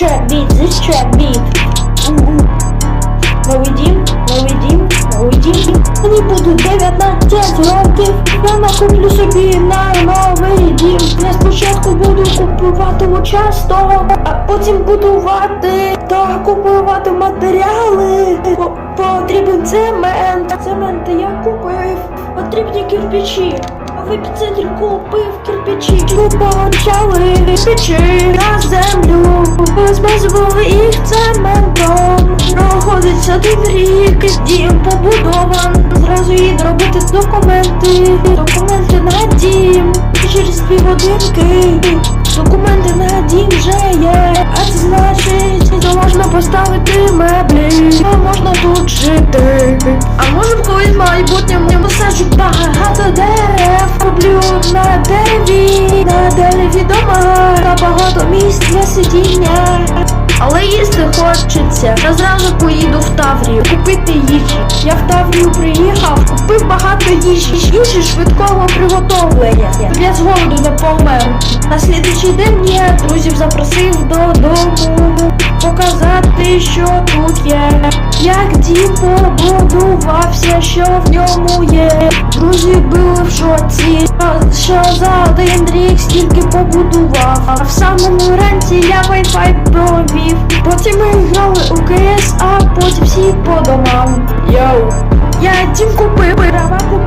track beat, this track beat. У-у. Новий дім, новий дім, новий дім. Мені буде 19 років. Я накуплю собі на новий дім. Я спочатку буду купувати часто, а потім будувати та купувати матеріали. Потрібен цемент. Цемент я купив. Потрібні кирпичі. В епіцентрі купив кирпичі. Ми почали печі на землю. Розмазували їх цементом. Проходить один рік, дім побудован. Зразу їду робити документи. Документи на дім. Через дві годинки. Документи на дім вже є. А це значить, що можна поставити меблі. А можна тут жити. А може в колись майбутньому посаджу багато дерев. Роблю на дереві, на дереві дома. Багато сидіння. Але їсти хочеться. Я зразу поїду в Таврію купити їжі. Я в Таврію приїхав, купив багато їжі, їжі швидкого приготовлення. Я з голоду не помер. На слідуючий день я друзів запросив додому показати, що тут є. Як дім побудувався, що в ньому є. Друзі були в шоці, що за один рік стільки побудував. А в самому ранці я Wi-Fi провів. Потім ми грали у КС, а потім всі по домам. Йоу. Я дім купив, права купив,